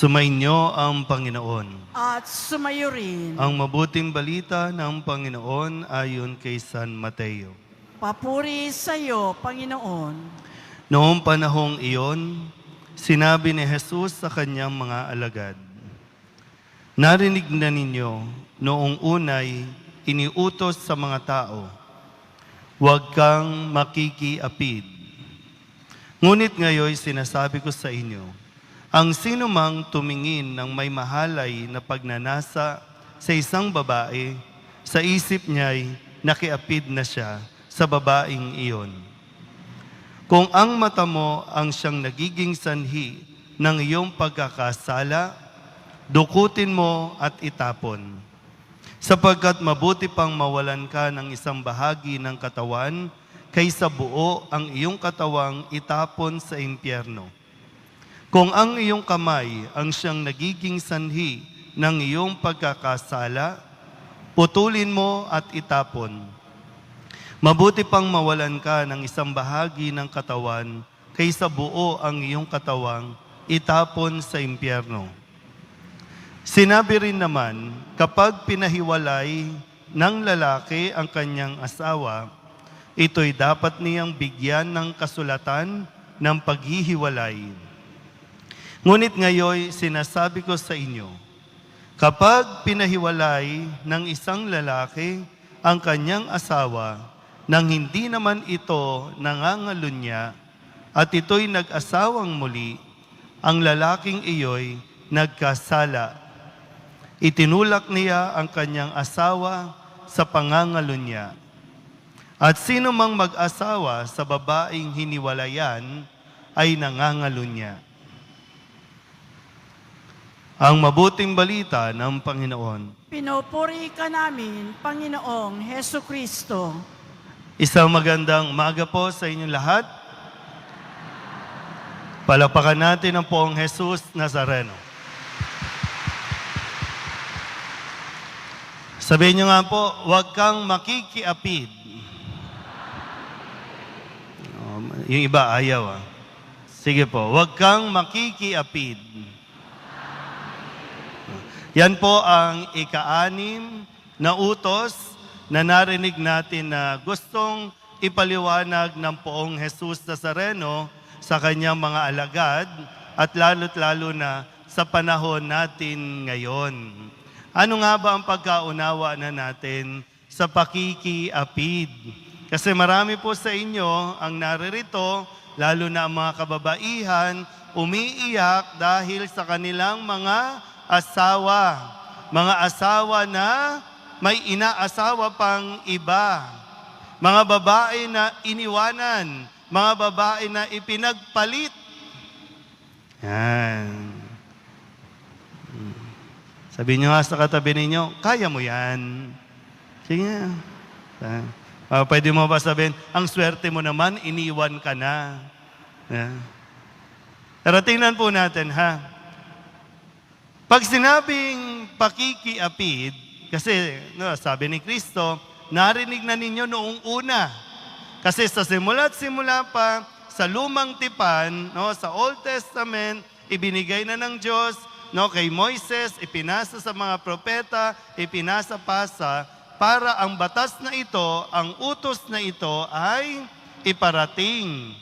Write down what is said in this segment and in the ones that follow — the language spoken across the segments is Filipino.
Sumainyo ang Panginoon. at sumayo rin. Ang mabuting balita ng Panginoon ayon kay San Mateo. Papuri sa iyo, Panginoon. Noong panahong iyon, sinabi ni Jesus sa kanyang mga alagad, Narinig na ninyo noong unay iniutos sa mga tao, huwag kang makikiapid. Ngunit ngayon sinasabi ko sa inyo, ang sino mang tumingin ng may mahalay na pagnanasa sa isang babae, sa isip niya'y nakiapid na siya sa babaeng iyon. Kung ang mata mo ang siyang nagiging sanhi ng iyong pagkakasala, dukutin mo at itapon. Sapagkat mabuti pang mawalan ka ng isang bahagi ng katawan kaysa buo ang iyong katawang itapon sa impyerno. Kung ang iyong kamay ang siyang nagiging sanhi ng iyong pagkakasala, putulin mo at itapon. Mabuti pang mawalan ka ng isang bahagi ng katawan kaysa buo ang iyong katawang itapon sa impyerno. Sinabi rin naman, kapag pinahiwalay ng lalaki ang kanyang asawa, ito'y dapat niyang bigyan ng kasulatan ng paghihiwalay. Ngunit ngayon, sinasabi ko sa inyo, kapag pinahiwalay ng isang lalaki ang kanyang asawa, nang hindi naman ito nangangalunya, at ito'y nag-asawang muli, ang lalaking iyo'y nagkasala. Itinulak niya ang kanyang asawa sa pangangalunya. At sino mang mag-asawa sa babaeng hiniwalayan ay nangangalunya. Ang mabuting balita ng Panginoon. Pinupuri ka namin, Panginoong Heso Kristo. Isang magandang umaga po sa inyong lahat. Palapakan natin ang poong Jesus Nazareno. Sabihin niyo nga po, huwag kang makikiapid. Oh, Yung iba ayaw ah. Sige po, huwag kang makikiapid. Yan po ang ika-anim na utos na narinig natin na gustong ipaliwanag ng poong Jesus Nazareno sa kanyang mga alagad at lalo't lalo na sa panahon natin ngayon. Ano nga ba ang pagkaunawa na natin sa pakikiapid? Kasi marami po sa inyo ang naririto, lalo na ang mga kababaihan, umiiyak dahil sa kanilang mga asawa. Mga asawa na may inaasawa pang iba. Mga babae na iniwanan. Mga babae na ipinagpalit. Yan. Hmm. Sabihin nyo nga sa katabi ninyo, kaya mo yan. Sige nga. Ah, pwede mo ba sabihin, ang swerte mo naman, iniwan ka na. Yeah. Pero tingnan po natin ha. Pag sinabing pakikiapid, kasi no, sabi ni Kristo, narinig na ninyo noong una. Kasi sa simula't simula pa, sa lumang tipan, no, sa Old Testament, ibinigay na ng Diyos no, kay Moises, ipinasa sa mga propeta, ipinasa pa sa para ang batas na ito, ang utos na ito ay iparating,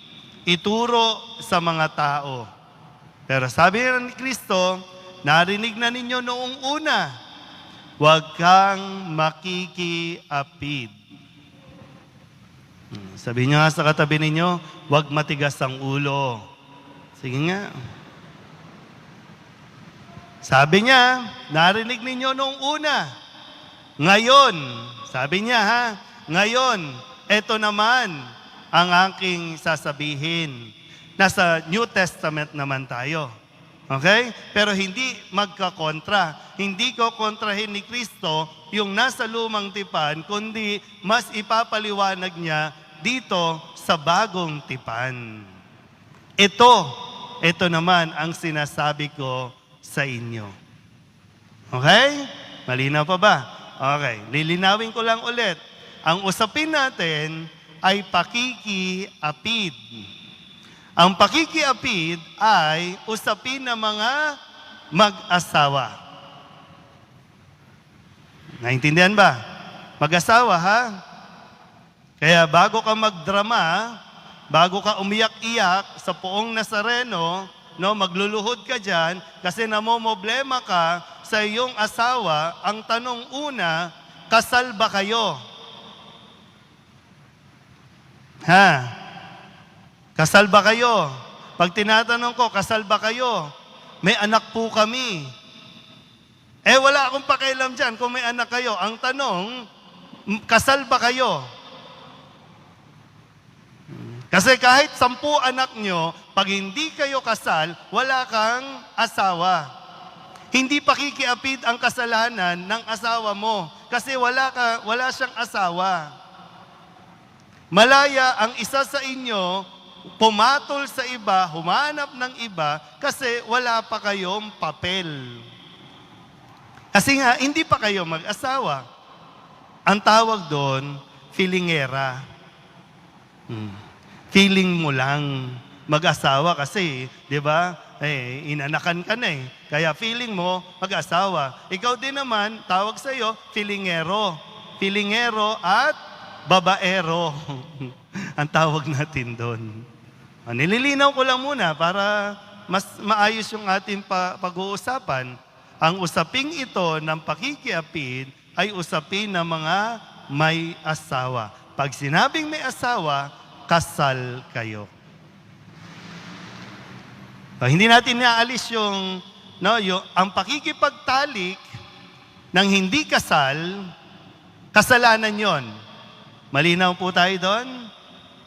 ituro sa mga tao. Pero sabi ni Kristo, narinig na ninyo noong una, huwag kang makikiapid. Hmm, Sabi niyo nga sa katabi ninyo, huwag matigas ang ulo. Sige nga. Sabi niya, narinig ninyo noong una. Ngayon, sabi niya ha, ngayon, eto naman ang aking sasabihin. Nasa New Testament naman tayo. Okay? Pero hindi magkakontra. Hindi ko kontrahin ni Kristo yung nasa lumang tipan, kundi mas ipapaliwanag niya dito sa bagong tipan. Ito, ito naman ang sinasabi ko sa inyo. Okay? Malinaw pa ba? Okay. Lilinawin ko lang ulit. Ang usapin natin ay pakikiapid. Ang pakikiapid ay usapin ng mga mag-asawa. Naintindihan ba? Mag-asawa, ha? Kaya bago ka magdrama, bago ka umiyak-iyak sa poong Nazareno, no, magluluhod ka diyan kasi namomoblema ka sa iyong asawa, ang tanong una, kasal ba kayo? Ha? Kasal ba kayo? Pag tinatanong ko, kasal ba kayo? May anak po kami. Eh, wala akong pakialam dyan kung may anak kayo. Ang tanong, kasal ba kayo? Kasi kahit sampu anak nyo, pag hindi kayo kasal, wala kang asawa. Hindi pakikiapid ang kasalanan ng asawa mo kasi wala, ka, wala siyang asawa. Malaya ang isa sa inyo, pumatol sa iba, humanap ng iba, kasi wala pa kayong papel. Kasi nga, hindi pa kayo mag-asawa. Ang tawag doon, feelingera. Hmm. Feeling mo lang mag-asawa kasi, di ba? Eh, inanakan ka na eh. Kaya feeling mo, mag-asawa. Ikaw din naman, tawag sa iyo, feelingero. Feelingero at babaero. Ang tawag natin doon. Ah, Nililinaw ko lang muna para mas maayos yung ating pa- pag-uusapan. Ang usaping ito ng pakikiapid ay usapin ng mga may asawa. Pag sinabing may asawa, kasal kayo. Ah, hindi natin naalis yung, no, yung ang pakikipagtalik ng hindi kasal, kasalanan yon. Malinaw po tayo doon?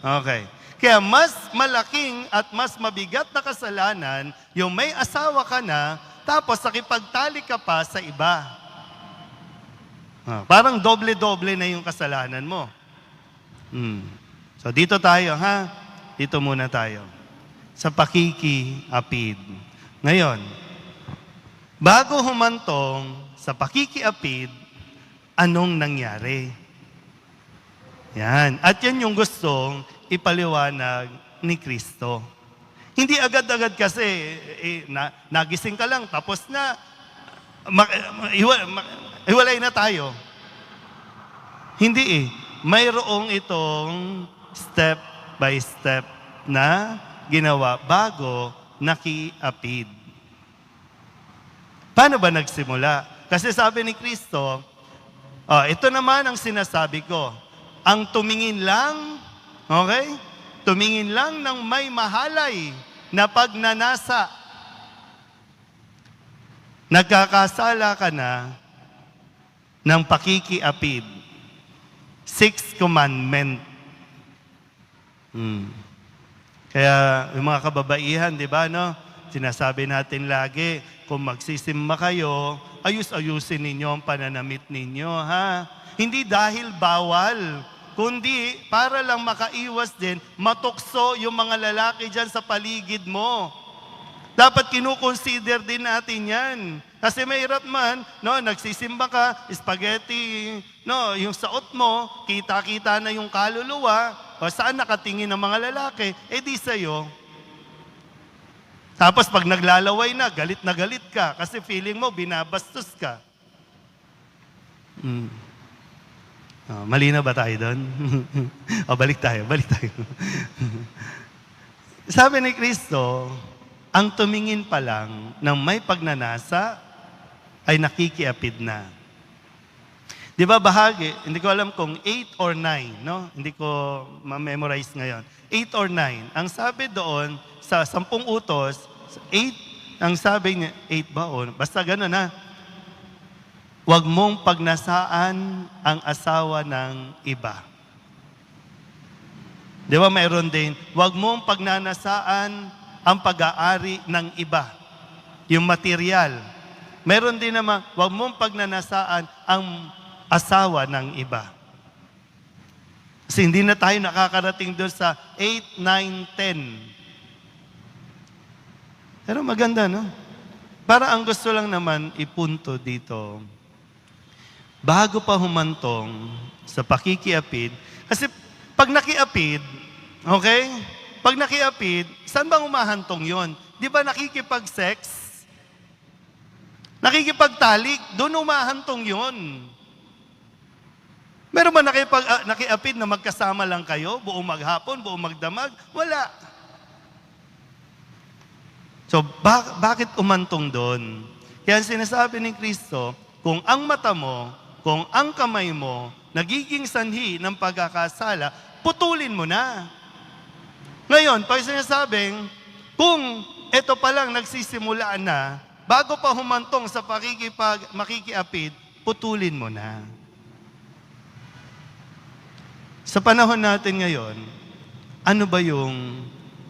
Okay. Kaya mas malaking at mas mabigat na kasalanan yung may asawa ka na tapos nakipagtalik ka pa sa iba. Ah, parang doble-doble na yung kasalanan mo. Hmm. So dito tayo ha. Dito muna tayo. Sa pakikiapid. Ngayon, bago humantong sa pakikiapid, anong nangyari? Yan. At yan yung gustong ipaliwanag ni Kristo. Hindi agad-agad kasi, eh, na, nagising ka lang, tapos na, ma, ma, iwa- ma- iwalay na tayo. Hindi eh. Mayroong itong step by step na ginawa bago nakiapid. Paano ba nagsimula? Kasi sabi ni Kristo, oh, ito naman ang sinasabi ko. Ang tumingin lang, okay? Tumingin lang ng may mahalay na pagnanasa. Nagkakasala ka na ng pakikiapid. Sixth commandment. Hmm. Kaya yung mga kababaihan, di ba, no? Sinasabi natin lagi, kung magsisimba kayo, ayus-ayusin ninyo ang pananamit ninyo, ha? Hindi dahil bawal, kundi para lang makaiwas din, matukso yung mga lalaki dyan sa paligid mo. Dapat kinukonsider din natin yan. Kasi mahirap man, no, nagsisimba ka, spaghetti, no, yung saot mo, kita-kita na yung kaluluwa, o saan nakatingin ng mga lalaki, eh di sa'yo. Tapos pag naglalaway na, galit na galit ka, kasi feeling mo, binabastos ka. Mm. Oh, mali na ba tayo doon? o, balik tayo, balik tayo. Sabi ni Kristo, ang tumingin pa lang ng may pagnanasa ay nakikiapid na. Di ba bahagi, hindi ko alam kung 8 or 9, no? Hindi ko ma-memorize ngayon. 8 or 9. Ang sabi doon, sa sampung utos, 8, ang sabi niya, 8 ba? O, basta gano'n na. Huwag mong pagnasaan ang asawa ng iba. Di ba mayroon din, huwag mong pagnanasaan ang pag-aari ng iba, yung material. Meron din naman, huwag mong pagnanasaan ang asawa ng iba. Kasi hindi na tayo nakakarating doon sa 8, 9, 10. Pero maganda, no? Para ang gusto lang naman ipunto dito, bago pa humantong sa pakikiapid, kasi pag nakiapid, okay? Pag nakiapid, saan bang umahantong yon? Di ba nakikipag-sex? Nakikipagtalik, doon umahantong yun. Meron ba nakipag, ah, nakiapid na magkasama lang kayo, buong maghapon, buong magdamag? Wala. So, bak- bakit umantong doon? Kaya sinasabi ni Kristo, kung ang mata mo, kung ang kamay mo, nagiging sanhi ng pagkakasala, putulin mo na. Ngayon, pag sinasabing, kung ito pa lang nagsisimula na, bago pa humantong sa pakikipag, makikiapid, putulin mo na. Sa panahon natin ngayon, ano ba yung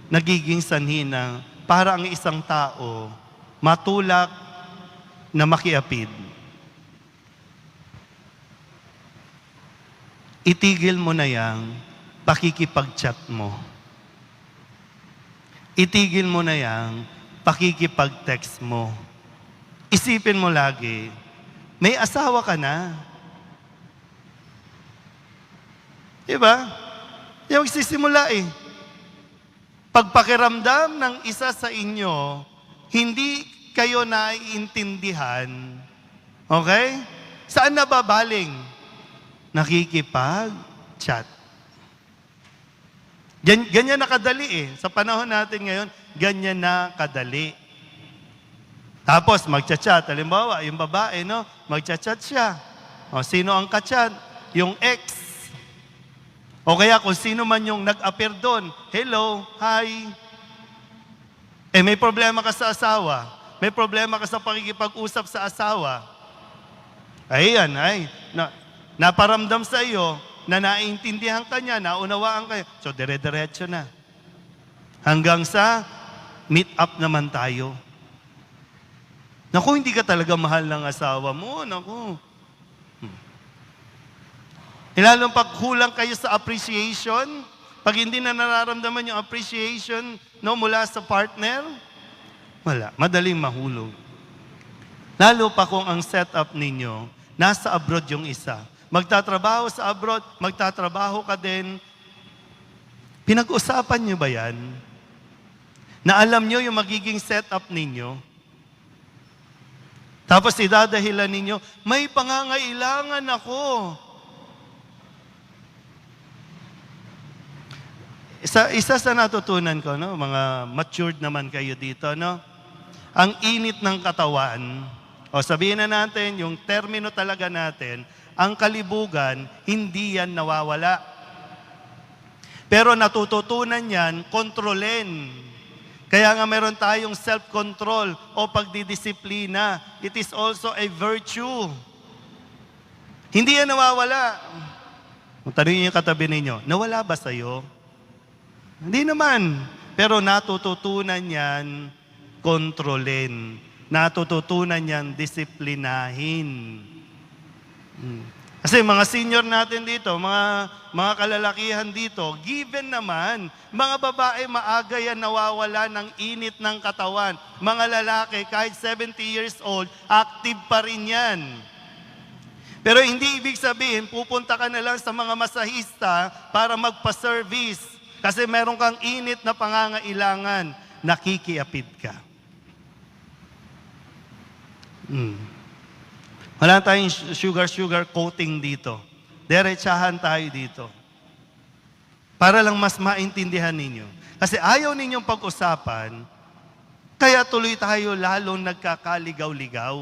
nagiging sanhi ng para ang isang tao matulak na makiapid? Itigil mo na yang pakikipag-chat mo. Itigil mo na yang pakikipag-text mo. Isipin mo lagi, may asawa ka na. Diba? Yung magsisimula eh. Pagpakiramdam ng isa sa inyo, hindi kayo naiintindihan. Okay? Saan nababaling? Nakikipag-chat. Gan, ganyan na kadali eh. Sa panahon natin ngayon, ganyan na kadali. Tapos magchat-chat. Halimbawa, yung babae, no? Magchat-chat siya. O, sino ang kachat? Yung ex. O kaya kung sino man yung nag-appear doon, hello, hi. Eh may problema ka sa asawa. May problema ka sa pakikipag-usap sa asawa. Ayan, ay, na, naparamdam sa iyo na naiintindihan ka niya, naunawaan ka. So, dire-diretso na. Hanggang sa meet up naman tayo. Naku, hindi ka talaga mahal ng asawa mo. Naku. Ilalong pag kulang kayo sa appreciation, pag hindi na nararamdaman yung appreciation no, mula sa partner, wala. Madaling mahulog. Lalo pa kung ang setup ninyo, nasa abroad yung isa. Magtatrabaho sa abroad, magtatrabaho ka din. Pinag-usapan nyo ba yan? Na alam nyo yung magiging setup ninyo? Tapos idadahilan ninyo, may pangangailangan ako. Isa, isa sa natutunan ko, no, mga matured naman kayo dito, no? Ang init ng katawan, o sabihin na natin, yung termino talaga natin, ang kalibugan, hindi yan nawawala. Pero natututunan yan, kontrolin. Kaya nga meron tayong self-control o pagdidisiplina. It is also a virtue. Hindi yan nawawala. Tanongin niyo yung katabi ninyo, nawala ba sa'yo? Hindi naman. Pero natututunan yan kontrolin. Natututunan yan disiplinahin. Hmm. Kasi mga senior natin dito, mga, mga kalalakihan dito, given naman, mga babae maaga yan nawawala ng init ng katawan. Mga lalaki, kahit 70 years old, active pa rin yan. Pero hindi ibig sabihin, pupunta ka na lang sa mga masahista para magpa-service. Kasi meron kang init na pangangailangan, nakikiapid ka. Hmm. Wala tayong sugar-sugar coating dito. Diretsahan tayo dito. Para lang mas maintindihan ninyo. Kasi ayaw ninyong pag-usapan, kaya tuloy tayo lalong nagkakaligaw-ligaw.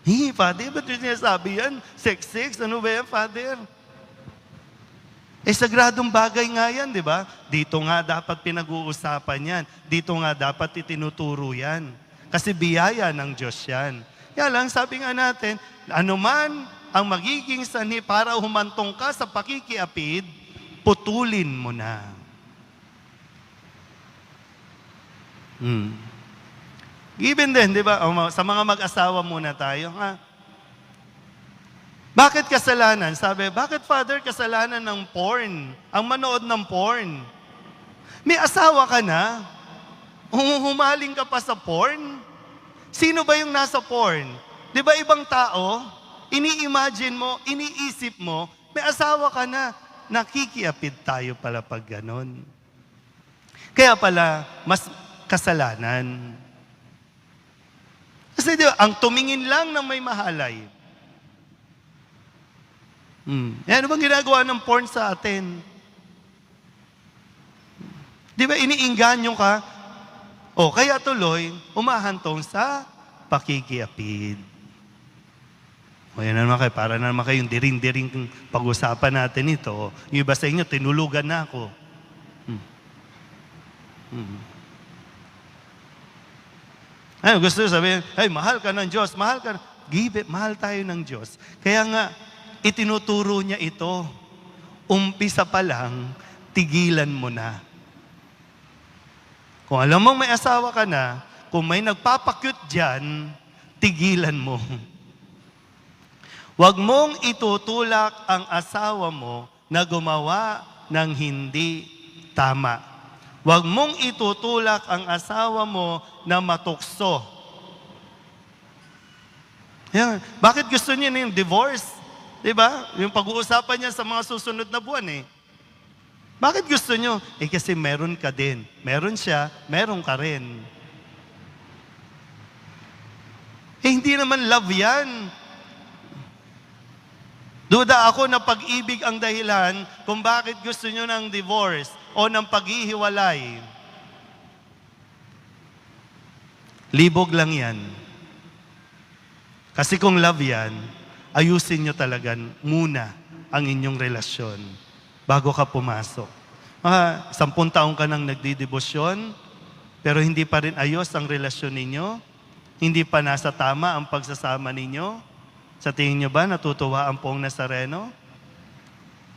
Hey, Father, ba't yung sinasabi yan? Sex-sex? Ano ba yan, Father? Eh, sagradong bagay nga yan, di ba? Dito nga dapat pinag-uusapan yan. Dito nga dapat itinuturo yan. Kasi biyaya ng Diyos yan. Kaya lang, sabi nga natin, anuman ang magiging sanhi para humantong ka sa pakikiapid, putulin mo na. Hmm. Given din, di ba? Sa mga mag-asawa muna tayo, ha? Bakit kasalanan? Sabi, bakit father kasalanan ng porn? Ang manood ng porn. May asawa ka na? Humuhumaling ka pa sa porn? Sino ba yung nasa porn? Di ba ibang tao? Ini-imagine mo, iniisip mo, may asawa ka na. Nakikiapid tayo pala pag ganon. Kaya pala, mas kasalanan. Kasi di ba, ang tumingin lang ng may mahalay. Hmm. Eh, ano bang ginagawa ng porn sa atin? Di ba iniinganyo ka? O kaya tuloy, umahantong sa pakikiapid. O yan na naman kayo, para na naman kayong diring-diring pag-usapan natin ito. Yung iba sa inyo, tinulugan na ako. Hmm. Hmm. Ano, gusto sabihin, ay, mahal ka ng Diyos, mahal ka. Give it, mahal tayo ng Diyos. Kaya nga, itinuturo niya ito. Umpisa pa lang, tigilan mo na. Kung alam mong may asawa ka na, kung may nagpapakyut dyan, tigilan mo. Huwag mong itutulak ang asawa mo na gumawa ng hindi tama. Huwag mong itutulak ang asawa mo na matukso. Yan. Bakit gusto niya na yung divorce? Di ba? Yung pag-uusapan niya sa mga susunod na buwan eh. Bakit gusto niyo? Eh kasi meron ka din. Meron siya, meron ka rin. Eh hindi naman love yan. Duda ako na pag-ibig ang dahilan kung bakit gusto niyo ng divorce o ng paghihiwalay. Libog lang yan. Kasi kung love yan, ayusin nyo talaga muna ang inyong relasyon bago ka pumasok. Mga sampung taong ka nang nagdidebosyon, pero hindi pa rin ayos ang relasyon ninyo, hindi pa nasa tama ang pagsasama ninyo, sa tingin nyo ba natutuwa ang pong Nazareno?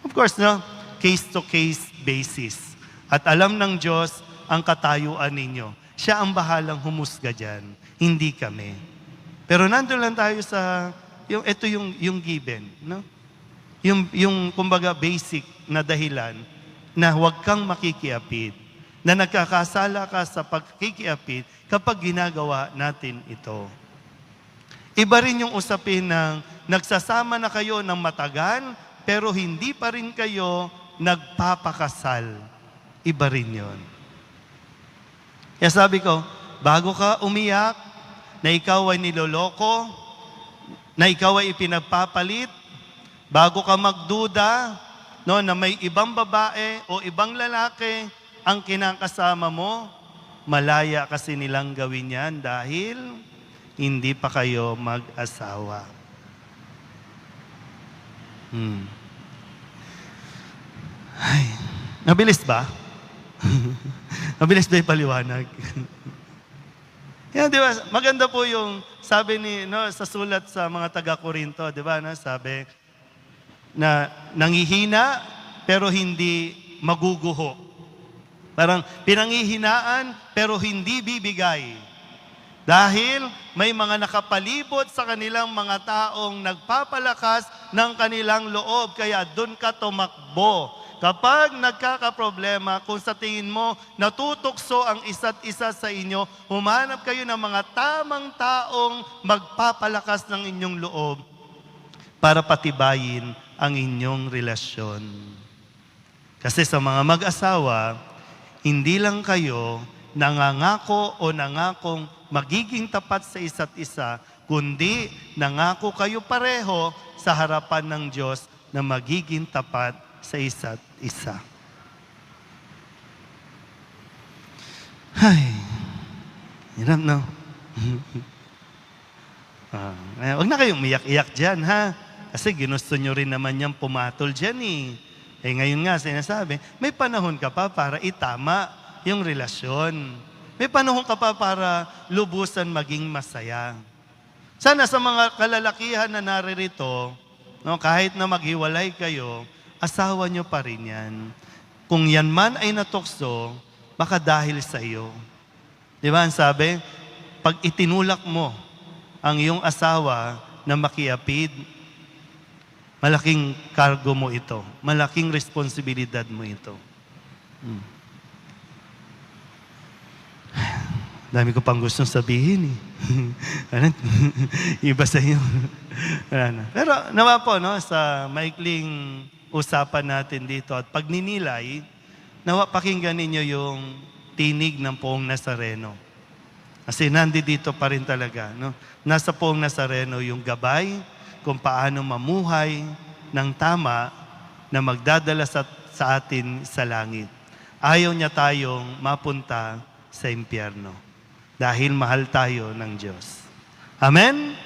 Of course, no? Case-to-case basis. At alam ng Diyos ang katayuan ninyo. Siya ang bahalang humusga dyan, hindi kami. Pero nandun lang tayo sa, yung, ito yung, yung given, no? Yung, yung, kumbaga, basic na dahilan na huwag kang makikiapid, na nagkakasala ka sa pagkikiapid kapag ginagawa natin ito. Iba rin yung usapin ng nagsasama na kayo ng matagan, pero hindi pa rin kayo nagpapakasal. Iba rin yon. Kaya sabi ko, bago ka umiyak, na ikaw ay niloloko, na ikaw ay ipinagpapalit, bago ka magduda, no, na may ibang babae o ibang lalaki ang kinakasama mo, malaya kasi nilang gawin yan dahil hindi pa kayo mag-asawa. Hmm. Ay, nabilis ba? nabilis ba yung paliwanag? Yan, di ba? Maganda po yung sabi ni, no, sa sulat sa mga taga-Korinto, di ba? No, sabi, na nangihina pero hindi maguguho. Parang pinangihinaan pero hindi bibigay. Dahil may mga nakapalibot sa kanilang mga taong nagpapalakas ng kanilang loob, kaya doon ka tumakbo. Kapag nagkakaproblema, kung sa tingin mo natutukso ang isa't isa sa inyo, humanap kayo ng mga tamang taong magpapalakas ng inyong loob para patibayin ang inyong relasyon. Kasi sa mga mag-asawa, hindi lang kayo nangangako o nangakong magiging tapat sa isa't isa, kundi nangako kayo pareho sa harapan ng Diyos na magiging tapat sa isa't isa. Ay, hirap no? ah, eh, huwag na kayong umiyak-iyak dyan, ha? Kasi ginusto nyo rin naman yung pumatol dyan eh. Eh ngayon nga sinasabi, may panahon ka pa para itama yung relasyon. May panahon ka pa para lubusan maging masaya. Sana sa mga kalalakihan na naririto, no, kahit na maghiwalay kayo, asawa nyo pa rin yan. Kung yan man ay natukso, baka dahil sa iyo. Di ba ang sabi? Pag itinulak mo ang iyong asawa na makiapid, malaking kargo mo ito. Malaking responsibilidad mo ito. Hmm. Dami ko pang gustong sabihin eh. ano? Iba sa inyo. Pero naman po, no, sa maikling usapan natin dito at pagninilay, nawa pakinggan ninyo yung tinig ng poong Nazareno. Kasi nandito pa rin talaga. No? Nasa poong Nazareno yung gabay kung paano mamuhay ng tama na magdadala sa, sa atin sa langit. Ayaw niya tayong mapunta sa impyerno dahil mahal tayo ng Diyos. Amen?